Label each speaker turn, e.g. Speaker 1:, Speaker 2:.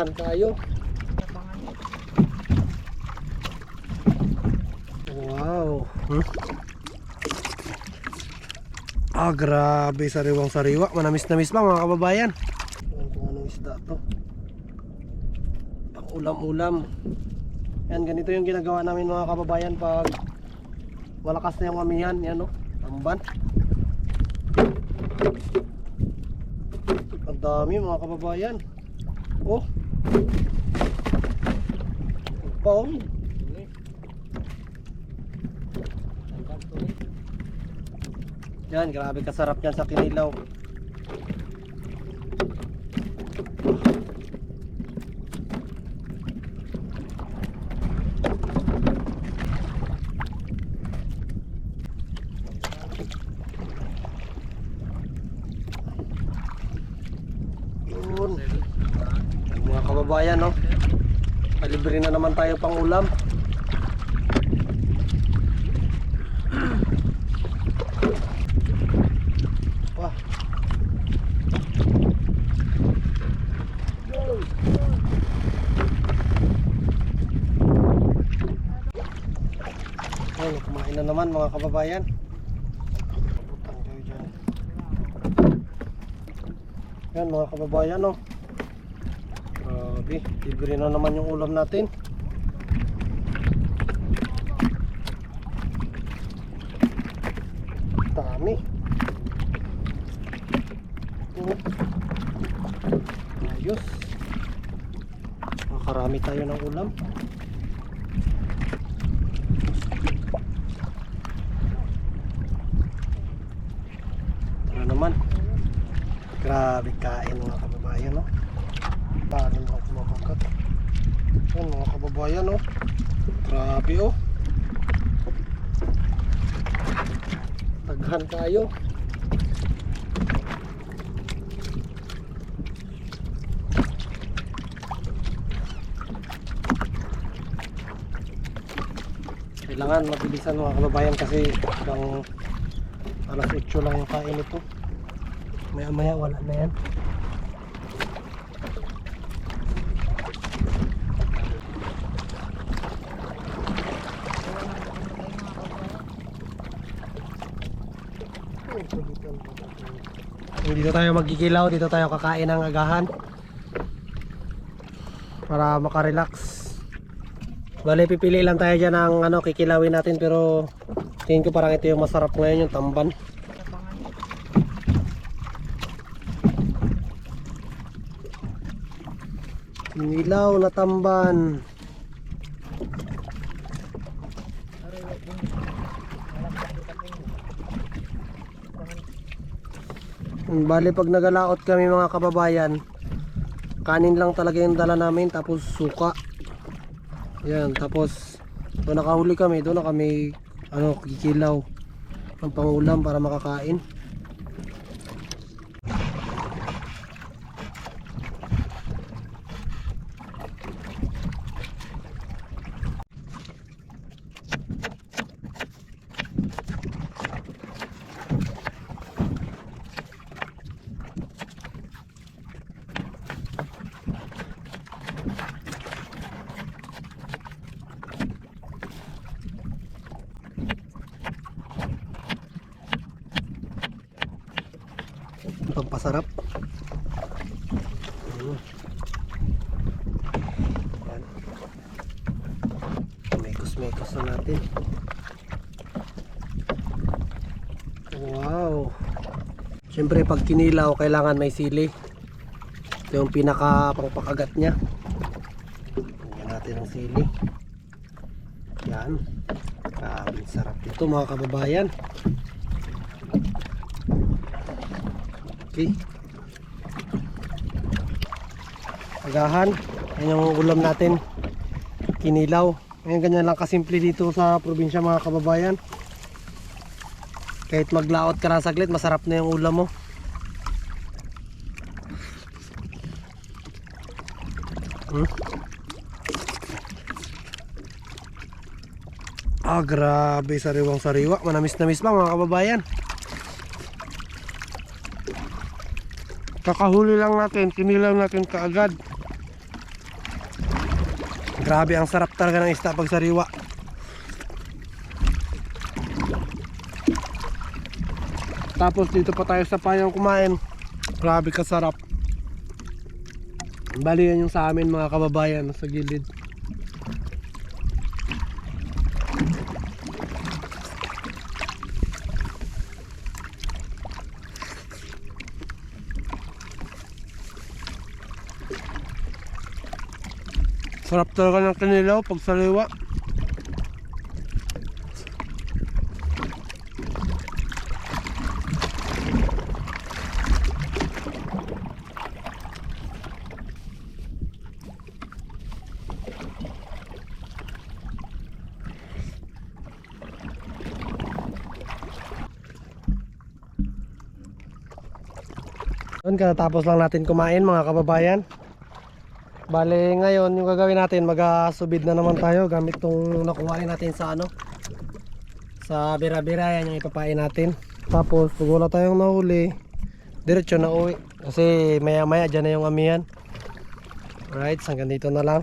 Speaker 1: Daghan kayo. Wow. Hmm? Ah, grabe. Sariwang sariwa. Manamis na miss lang mga kababayan. Ayan kung anong isda to. Pang ulam-ulam. Yan, ganito yung ginagawa namin mga kababayan pag malakas na yung amihan. Yan no, tamban. Ang dami mga kababayan. Oh. Oh. Yan, grabe kasarap yan sa kinilaw. Yun. Mga kababayan, no? Kalibre na naman tayo pang ulam. Wah. Ayun, kumain na naman mga kababayan. Yan mga kababayan, no? Grabe, libre na naman yung ulam natin. Dami. Ayos. Makarami tayo ng ulam. Tara naman. Grabe kain mga kababayan, no? Paano mga kumakagat? Yan mga kababayan, no? Grabe, oh. Taghan tayo. Kailangan mabilisan mga kababayan kasi hanggang alas 8 lang yung kain ito. Maya maya wala na yan. Dito tayo magkikilaw, dito tayo kakain ng agahan. Para makarelax. Bale, pipili lang tayo dyan ng ano, kikilawin natin pero tingin ko parang ito yung masarap ngayon, yung tamban. Nilaw na tamban. Bali pag nagalaot kami mga kababayan, kanin lang talaga yung dala namin tapos suka. Yan, tapos doon nakahuli kami, doon na kami ano, kikilaw ng pangulam para makakain. Pampasarap. Yan. Mekos-mekos na natin. Wow. Siyempre pag kinilaw kailangan may sili. Ito yung pinaka pangpakagat niya. Lagyan natin ng sili. Yan. Grabe sarap ito mga kababayan. Okay. Agahan. Yan yung ulam natin. Kinilaw. Ngayon ganyan lang kasimple dito sa probinsya mga kababayan. Kahit maglaot ka na saglit, masarap na yung ulam mo. Hmm? Ah, grabe. Sariwang sariwa. Manamis na miss lang mga kababayan. Kakahuli lang natin, kinilaw natin kaagad. Grabe ang sarap talaga ng isda pag sariwa. Tapos dito pa tayo sa payang kumain. Grabe kasarap. Bali yan yung sa amin mga kababayan sa gilid. Sarap talaga ng kinilaw pag saliwa. Doon katapos lang natin kumain mga kababayan. Bale ngayon yung gagawin natin mag-subid na naman tayo gamit tong nakuha natin sa ano sa bira-bira yan yung ipapain natin. Tapos pag wala tayong nahuli, diretso na uwi kasi maya maya dyan na yung amihan. Alright, hanggang dito na lang.